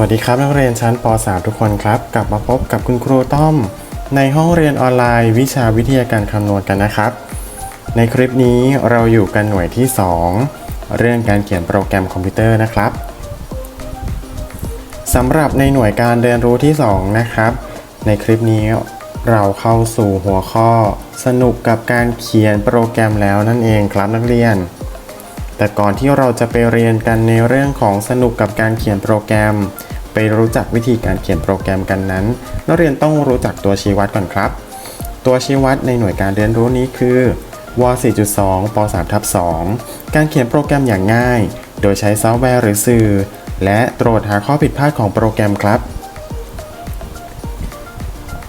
วัสดีครับนักเรียนชั้นป .3 ทุกคนครับกลับมาพบกับคุณครูต้อม ในห้องเรียนออนไลน์วิชาวิทยาการคำนวณกันนะครับ ในคลิปนี้เราอยู่กันหน่วยที่ 2 เรื่องการเขียนโปรแกรมคอมพิวเตอร์นะครับสำหรับในหน่วยการเรียนรู้ที่ 2 นะครับ ในคลิปนี้เราเข้าสู่หัวข้อ สนุกกับการเขียนโปรแกรมแล้วนั่นเองครับนักเรียน แต่ก่อนที่เราจะไปเรียนกันในเรื่องของสนุกกับการเขียนโปรแกรม ไปรู้จักวิธีการเขียนโปรแกรมกันนั้น นักเรียนต้องรู้จักตัวชี้วัดก่อนครับ ตัวชี้วัดในหน่วยการเรียนรู้นี้คือว 4.2 ป 3 ทับ 2 การเขียนโปรแกรมอย่างง่าย โดยใช้ซอฟต์แวร์หรือสื่อ และตรวจหาข้อผิดพลาดของโปรแกรมครับ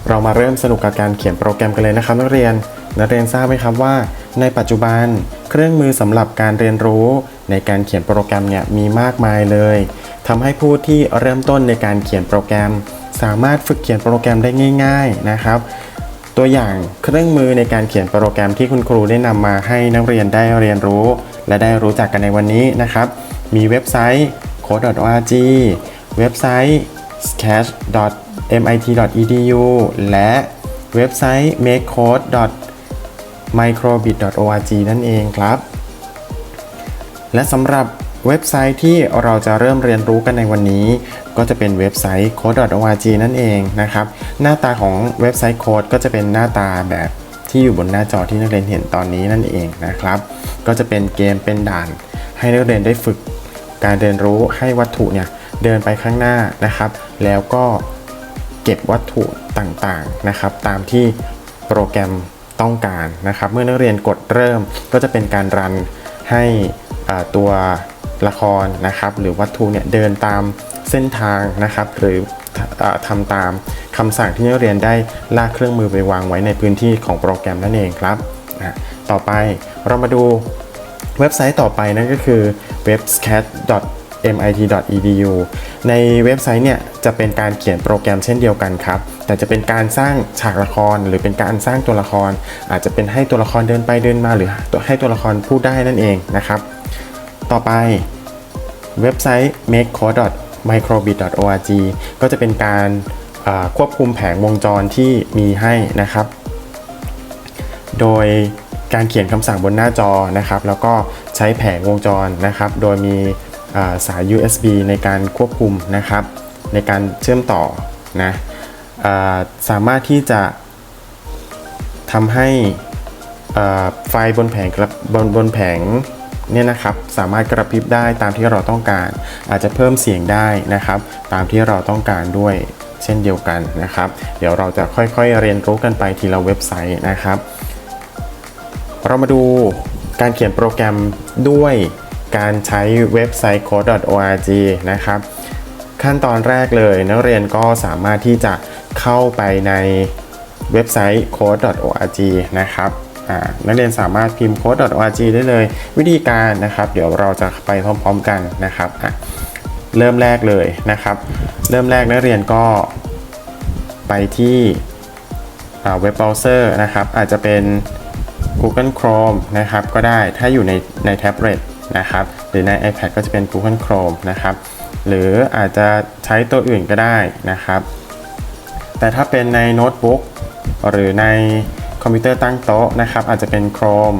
เรามาเริ่มสนุกกับการเขียนโปรแกรมกันเลยนะครับ นักเรียน นักเรียนทราบไหมครับว่า ในปัจจุบัน เครื่องมือสำหรับการเรียนรู้ในการเขียนโปรแกรมเนี่ยมีมากมายเลยทำให้ผู้ที่เริ่มต้นในการเขียนโปรแกรม สามารถฝึกเขียนโปรแกรมได้ง่าย ๆนะครับ ตัวอย่างเครื่องมือในการเขียนโปรแกรมที่คุณครูได้นำมาให้นักเรียนได้เรียนรู้ และได้รู้จักกันในวันนี้นะครับ มีเว็บไซต์ code.org เว็บไซต์ sketch.mit.edu และเว็บไซต์ makecode. microbit.org นั่นเองครับ และสำหรับเว็บไซต์ที่เราจะเริ่มเรียนรู้กันในวันนี้ ก็จะเป็นเว็บไซต์ code.org นั่นเองนะครับ หน้าตาของเว็บไซต์โค้ดก็จะเป็นหน้าตาแบบที่อยู่บนหน้าจอที่นักเรียนเห็นตอนนี้นั่นเองนะครับ ก็จะเป็นเกมเป็นด่าน ให้นักเรียนได้ฝึก การเรียนรู้ให้วัตถุเนี่ยเดินไปข้างหน้านะครับ แล้วก็เก็บวัตถุต่างๆนะครับ ตามที่โปรแกรม ต้องการนะครับ เมื่อนักเรียนกดเริ่มก็จะเป็นการรันให้ตัวละครนะครับ หรือวัตถุเนี่ยเดินตามเส้นทางนะครับ หรืออาทำตามคำสั่งที่นักเรียนได้ลากเครื่องมือไปวางไว้ในพื้นที่ของโปรแกรมนั่นเองครับอะต่อไปเรามาดูเว็บไซต์ต่อไปนั่นก็คือ mit edu ในเว็บไซต์เนี่ยจะเป็นการเขียนโปรแกรมเช่นเดียวกันครับ แต่จะเป็นการสร้างฉากละครหรือเป็นการสร้างตัวละคร อาจจะเป็นให้ตัวละครเดินไปเดินมาหรือให้ตัวละครพูดได้นั่นเองนะครับ ต่อไปเว็บไซต์ makecode.microbit.org ก็จะเป็นการควบคุมแผงวงจรที่มีให้นะครับ โดยการเขียนคำสั่งบนหน้าจอนะครับ แล้วก็ใช้แผงวงจรนะครับ โดยมี สาย USB ในการควบคุมนะครับ ในการเชื่อมต่อนะอสามารถที่จะทำให้ไฟบนแผงกระบนบนแผงเนี่ยนะครับสามารถกระพริบได้ตามที่เราต้องการ อาจจะเพิ่มเสียงได้นะครับ ตามที่เราต้องการด้วยเช่นเดียวกันนะครับ เดี๋ยวเราจะค่อยๆเรียนรู้กันไปทีละเว็บไซต์นะครับ เรามาดูการเขียนโปรแกรมด้วย การใช้เว็บไซต์ code.org นะครับขั้นตอนแรกเลยนักเรียนก็สามารถที่จะเข้าไปในเว็บไซต์ code.org นะครับนักเรียนสามารถพิมพ์ code.org ได้เลย วิธีการนะครับ เดี๋ยวเราจะไปพร้อมๆกันนะครับเริ่มแรกเลยนะครับ เริ่มแรกนักเรียนก็ไปที่เว็บเบราว์เซอร์นะครับ อาจจะเป็น Google Chrome นะครับ ก็ได้ถ้าอยู่ในในแท็บเล็ต นะครับ หรือใน iPad ก็จะเป็น Google Chrome นะครับ หรืออาจจะใช้ตัวอื่นก็ได้นะครับ แต่ถ้าเป็นในโน้ตบุ๊กหรือในคอมพิวเตอร์ตั้งโต๊ะนะครับ อาจจะเป็น Chrome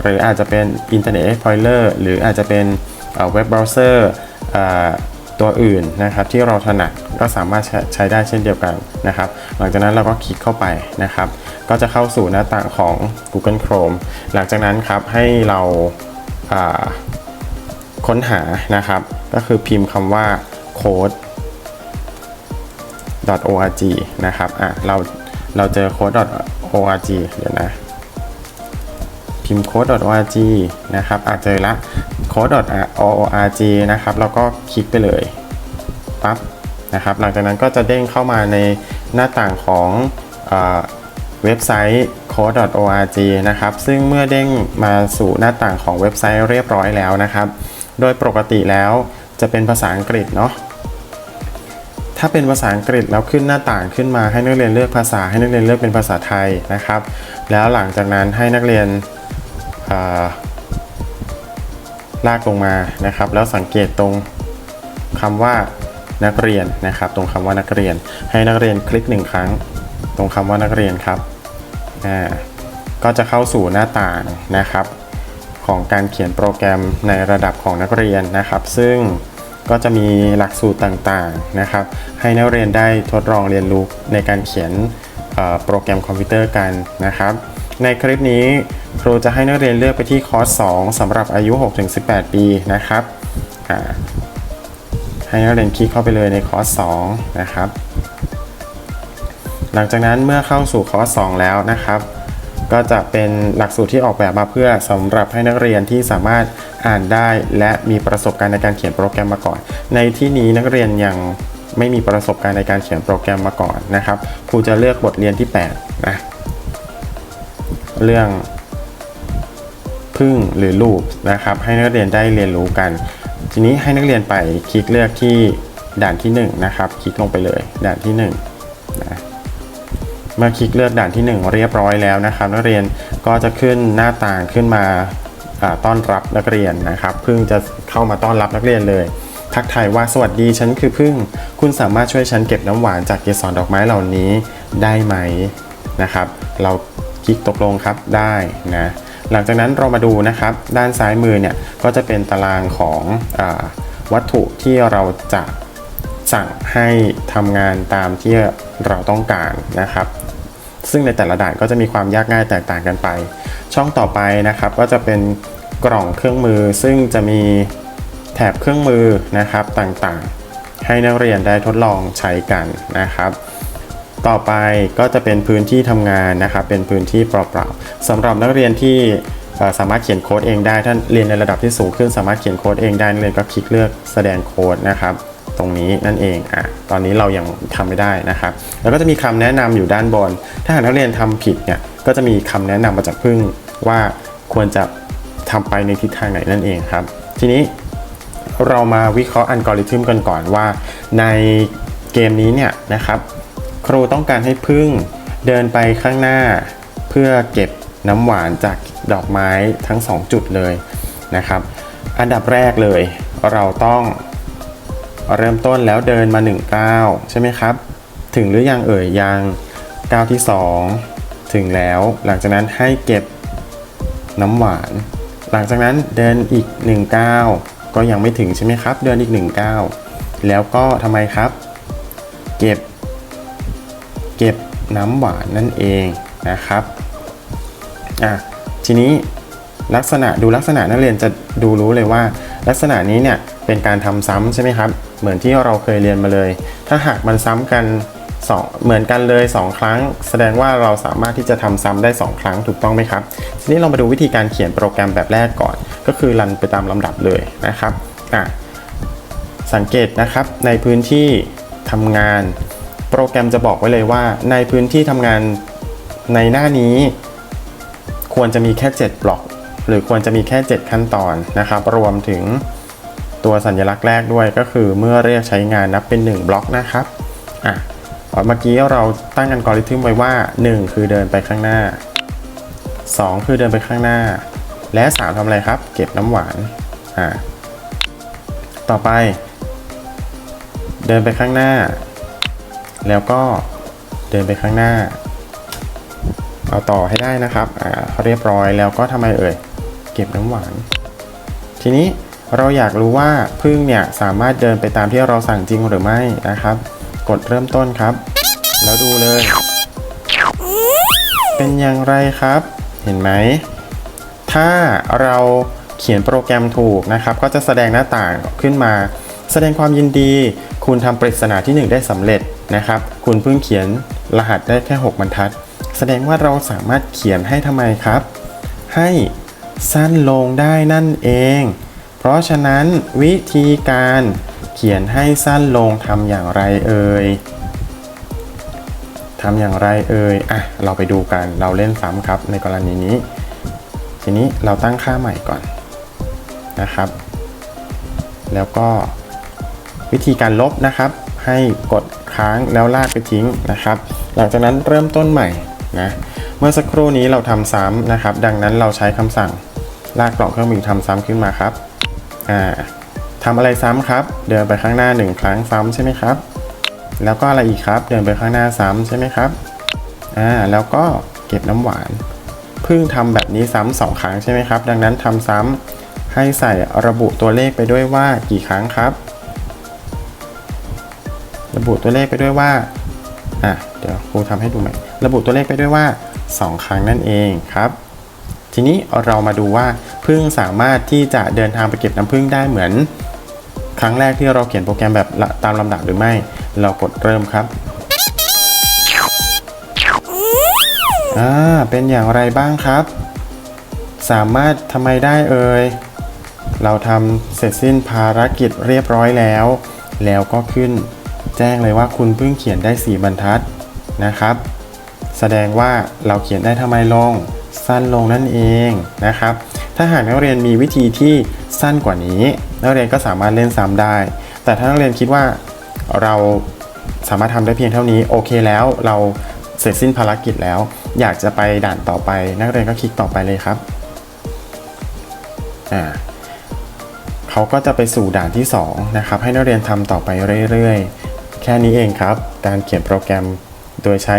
หรืออาจจะเป็น Internet Explorer หรืออาจจะเป็นเว็บเบราว์เซอร์ตัวอื่นนะครับที่เราถนัดก็สามารถใช้ใชได้เช่นเดียวกันนะครับ หลังจากนั้นเราก็คลิกเข้าไปนะครับ ก็จะเข้าสู่หน้าต่างของ Google Chrome หลังจากนั้นครับให้เรา ค้นหานะครับ ก็คือพิมพ์คำว่า code .org นะครับอะเราเราเจอ code.org เดี๋ยวนะพิมพ์ code.org นะครับอาจเจอละ code.org นะครับแล้วก็คลิกไปเลยปั๊บนะครับ หลังจากนั้นก็จะเด้งเข้ามาในหน้าต่างของเออเว็บไซต์ code.org นะครับ ซึ่งเมื่อเด้งมาสู่หน้าต่างของเว็บไซต์เรียบร้อยแล้วนะครับ โดยปกติแล้วจะเป็นภาษาอังกฤษเนาะ ถ้าเป็นภาษาอังกฤษแล้วขึ้นหน้าต่างขึ้นมาให้นักเรียนเลือกภาษาให้นักเรียนเลือกเป็นภาษาไทยนะครับ แล้วหลังจากนั้นให้นักเรียนาลากลงมานะครับ แล้วสังเกตตรงคำว่านักเรียนนะครับ ตรงคำว่านักเรียน ให้นักเรียนคลิกหนึ่งครั้ง ตรงคำว่านักเรียนครับ อ่าก็จะเข้าสู่หน้าต่างนะครับ ของการเขียนโปรแกรมในระดับของนักเรียนนะครับ ซึ่งก็จะมีหลักสูตรต่างๆนะครับ ให้นักเรียนได้ทดลองเรียนรู้ในการเขียนโปรแกรมคอมพิวเตอร์กันนะครับ ในคลิปนี้ครูจะให้นักเรียนเลือกไปที่คอร์ส 2สำหรับอายุ 6-18 ปีนะครับให้นักเรียนคลิกเข้าไปเลยในคอร์ส 2 นะครับ หลังจากนั้นเมื่อเข้าสู่คอร์ส2แล้วนะครับ ก็จะเป็นหลักสูตรที่ออกแบบมาเพื่อสำหรับให้นักเรียนที่สามารถอ่านได้ และมีประสบการณ์ในการเขียนโปรแกรมมาก่อน ในที่นี้นักเรียนยังไม่มีประสบการณ์ในการเขียนโปรแกรมมาก่อนนะครับครูจะเลือกบทเรียนที่8นะเรื่องพึ่งหรือลูปนะครับ ให้นักเรียนได้เรียนรู้กัน ทีนี้ให้นักเรียนไปคลิกเลือกที่ด่านที่1นะครับ คลิกลงไปเลยด่านที่1นะ เมื่อคลิกเลือกด่านที่ 1 เรียบร้อยแล้วนะครับ นักเรียนก็จะขึ้นหน้าต่างขึ้นมาต้อนรับนักเรียนนะครับเพิ่งจะเข้ามาต้อนรับนักเรียนเลย ทักทายว่าสวัสดีฉันคือพึ่ง คุณสามารถช่วยฉันเก็บน้ำหวานจากเกสรดอกไม้เหล่านี้ได้ไหมนะครับ เราคลิกตกลงครับได้นะหลังจากนั้นเรามาดูนะครับ ด้านซ้ายมือเนี่ยก็จะเป็นตารางของอวัตถุที่เราจะสั่งให้ทำงานตามที่เราต้องการนะครับ ซึ่งในแต่ละด่านก็จะมีความยากง่ายแตกต่างกันไป ช่องต่อไปนะครับก็จะเป็นกล่องเครื่องมือ ซึ่งจะมีแถบเครื่องมือนะครับต่างๆ ให้นักเรียนได้ทดลองใช้กันนะครับต่อไปก็จะเป็นพื้นที่ทำงานนะครับ เป็นพื้นที่เปล่าๆสำหรับนักเรียนที่สามารถเขียนโค้ดเองได้ ถ้าเรียนในระดับที่สูงขึ้นสามารถเขียนโค้ดเองได้นักเรียนก็คลิกเลือกแสดงโค้ดนะครับ ตรงนี้นั่นเองอะตอนนี้เรายังทำไม่ได้นะครับ แล้วก็จะมีคำแนะนำอยู่ด้านบน ถ้าหากนักเรียนทำผิดเนี่ยก็จะมีคำแนะนำมาจากพึ่งว่าควรจะทำไปในทิศทางไหนนั่นเองครับ ทีนี้เรามาวิเคราะห์อัลกอริทึมกันก่อนว่า ในเกมนี้เนี่ยนะครับครูต้องการให้พึ่งเดินไปข้างหน้า เพื่อเก็บน้ำหวานจากดอกไม้ทั้ง 2 จุดเลยนะครับ อันดับแรกเลย เราต้อง เริ่มต้นแล้วเดินมา1ก้าวใช่ไหมครับ ถึงหรือยังเอ่ยยังก้าวที่ 2 ถึงแล้วหลังจากนั้นให้เก็บน้ำหวาน หลังจากนั้นเดินอีก1ก้าวก็ยังไม่ถึงใช่ไหมครับ เดินอีก1ก้าวแล้วก็ทำไมครับ เก็บ เก็บน้ำหวานนั่นเองนะครับอะทีนี้ลักษณะดูลักษณะนักเรียนจะดูรู้เลยว่า ลักษณะนี้เนี่ยเป็นการทำซ้ำใช่ไหมครับ เหมือนที่เราเคยเรียนมาเลย ถ้าหากมันซ้ำกันสองเหมือนกันเลย 2 ครั้ง แสดงว่าเราสามารถที่จะทำซ้ำได้ 2 ครั้งถูกต้องไหมครับ ทีนี้เรามาดูวิธีการเขียนโปรแกรมแบบแรกก่อน ก็คือรันไปตามลำดับเลยนะครับอะสังเกตนะครับในพื้นที่ทำงาน โปรแกรมจะบอกไว้เลยว่า ในพื้นที่ทำงานในหน้านี้ ควรจะมีแค่ 7 บล็อก หรือควรจะมีแค่ 7 ขั้นตอนนะครับ รวมถึงตัวสัญลักษณ์แรกด้วยก็คือเมื่อเรียกใช้งานนับเป็น 1 บล็อกนะครับอะเมื่อกี้เราตั้งอัลกอริทึมไว้ว่า 1 คือเดินไปข้างหน้า 2 คือเดินไปข้างหน้า และ 3ทำอะไรครับ เก็บน้ำหวานอ่าต่อไป เดินไปข้างหน้า แล้วก็เดินไปข้างหน้า เอาต่อให้ได้นะครับอ่าเขาเรียบร้อยแล้วก็ทำไมเอ่ย เก็บน้ำหวาน ทีนี้เราอยากรู้ว่าพึ่งเนี่ยสามารถเดินไปตามที่เราสั่งจริงหรือไม่นะครับ กดเริ่มต้นครับ แล้วดูเลย เป็นอย่างไรครับ เห็นไหม ถ้าเราเขียนโปรแกรมถูกนะครับ ก็จะแสดงหน้าต่างขึ้นมา แสดงความยินดี คุณทำปริศนาที่ 1 ได้สำเร็จนะครับ คุณเพิ่งเขียนรหัสได้แค่ 6 บรรทัด แสดงว่าเราสามารถเขียนให้ทำไมครับ ให้ สั้นลงได้นั่นเอง เพราะฉะนั้นวิธีการเขียนให้สั้นลงทำอย่างไรเอ่ยทำอย่างไรเอ่ยอะเราไปดูกันเราเล่นซ้ำครับในกรณีนี้ ทีนี้เราตั้งค่าใหม่ก่อนนะครับ แล้วก็วิธีการลบนะครับ ให้กดค้างแล้วลากไปทิ้งนะครับ หลังจากนั้นเริ่มต้นใหม่นะเมื่อสักครู่นี้เราทำซ้ำนะครับ ดังนั้นเราใช้คำสั่ง ลากกล่องเครื่องมือทำซ้ำขึ้นมาครับอ่าทำอะไรซ้ำครับ เดินไปข้างหน้าหนึ่งครั้งซ้ำใช่ไหมครับ แล้วก็อะไรอีกครับ เดินไปข้างหน้าซ้ำใช่ไหมครับอ่าแล้วก็เก็บน้ำหวานเพิ่งทำแบบนี้ซ้ำสองครั้งใช่ไหมครับ ดังนั้นทำซ้ำให้ใส่ระบุตัวเลขไปด้วยว่ากี่ครั้งครับ ระบุตัวเลขไปด้วยว่าอะเดี๋ยวครูทำให้ดูใหม่ระบุตัวเลขไปด้วยว่า 2 ครั้งนั่นเองครับ ทีนี้เรามาดูว่าพึ่งสามารถที่จะเดินทางไปเก็บน้ำพึ่งได้เหมือน ครั้งแรกที่เราเขียนโปรแกรมแบบตามลำดับหรือไม่ เรากดเริ่มครับอ่าเป็นอย่างไรบ้างครับ สามารถทำไมได้เอ่ยเราทำเสร็จสิ้นภารกิจเรียบร้อยแล้ว แล้วก็ขึ้นแจ้งเลยว่าคุณเพิ่งเขียนได้ 4 บรรทัดนะครับ แสดงว่าเราเขียนได้ทำไมลง สั้นลงนั่นเองนะครับ ถ้าหากนักเรียนมีวิธีที่สั้นกว่านี้ นักเรียนก็สามารถเล่นซ้ำได้ แต่ถ้านักเรียนคิดว่าเราสามารถทำได้เพียงเท่านี้โอเคแล้วเราเสร็จสิ้นภารกิจแล้ว อยากจะไปด่านต่อไป นักเรียนก็คลิกต่อไปเลยครับอ่าเขาก็จะไปสู่ด่านที่ 2 นะครับ ให้นักเรียนทำต่อไปเรื่อยๆ แค่นี้เองครับ การเขียนโปรแกรมโดยใช้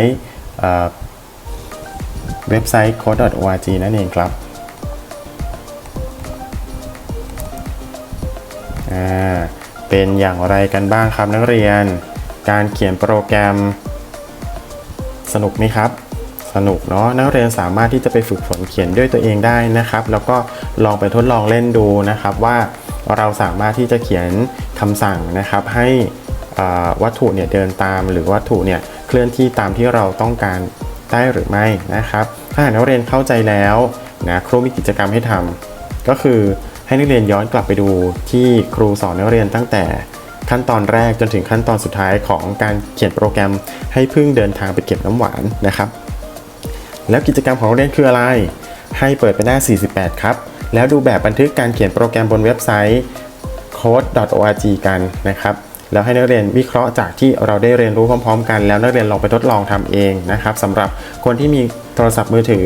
เว็บไซต์ code.org นั่นเองครับอ่าเป็นอย่างไรกันบ้างครับนักเรียน การเขียนโปรแกรม สนุกไหมครับ สนุกเนาะนักเรียนสามารถที่จะไปฝึกฝนเขียนด้วยตัวเองได้นะครับ แล้วก็ลองไปทดลองเล่นดูนะครับว่าเราสามารถที่จะเขียนคำสั่งนะครับ ให้อ่าวัตถุเนี่ยเดินตาม หรือวัตถุเนี่ยเคลื่อนที่ตามที่เราต้องการได้หรือไม่นะครับ ถ้าหากนักเรียนเข้าใจแล้วนะครูมีกิจกรรมให้ทำก็คือให้นักเรียนย้อนกลับไปดูที่ครูสอนนักเรียนตั้งแต่ขั้นตอนแรกจนถึงขั้นตอนสุดท้ายของการเขียนโปรแกรมให้พึ่งเดินทางไปเก็บน้ำหวานนะครับ แล้วกิจกรรมของโรงเรียนคืออะไร ให้เปิดไปหน้า 48 ครับ แล้วดูแบบบันทึกการเขียนโปรแกรมบนเว็บไซต์ code.org กันนะครับ แล้วให้นักเรียนวิเคราะห์จากที่เราได้เรียนรู้พร้อม ๆ กัน แล้วนักเรียนลองไปทดลองทำเองนะครับสำหรับคนที่มีโทรศัพท์มือถือ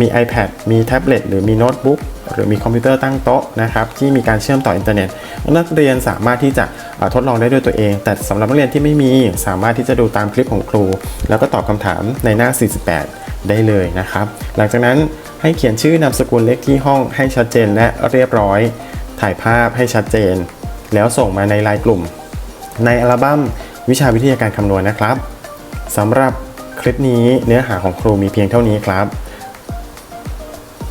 มี iPad มีแท็บเล็ตหรือมีโน้ตบุ๊กหรือมีคอมพิวเตอร์ตั้งโต๊ะนะครับที่มีการเชื่อมต่ออินเทอร์เน็ต นักเรียนสามารถที่จะทดลองได้ด้วยตัวเอง แต่สำหรับนักเรียนที่ไม่มีสามารถที่จะดูตามคลิปของครู แล้วก็ตอบคำถามในหน้า 48 ได้เลยนะครับ หลังจากนั้นให้เขียนชื่อนามสกุลเลขที่ห้องให้ชัดเจนและเรียบร้อย ถ่ายภาพให้ชัดเจน แล้วส่งมาในไลน์กลุ่ม ในอัลบั้มวิชาวิทยาการคำนวณนะครับสำหรับคลิปนี้เนื้อหาของครูมีเพียงเท่านี้ครับ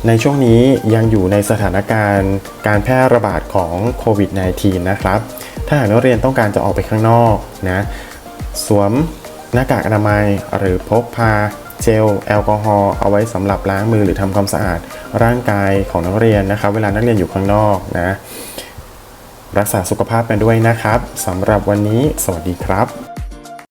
ในช่วงนี้ยังอยู่ในสถานการณ์การแพร่ระบาดของโควิด -19 นะครับ ถ้าหากนักเรียนต้องการจะออกไปข้างนอกนะ สวมหน้ากากอนามัยหรือพกพาเจลแอลกอฮอล์เอาไว้สำหรับล้างมือหรือทำความสะอาดร่างกายของนักเรียนนะครับ เวลานักเรียนอยู่ข้างนอกนะ รักษาสุขภาพกันด้วยนะครับสำหรับวันนี้ สวัสดีครับ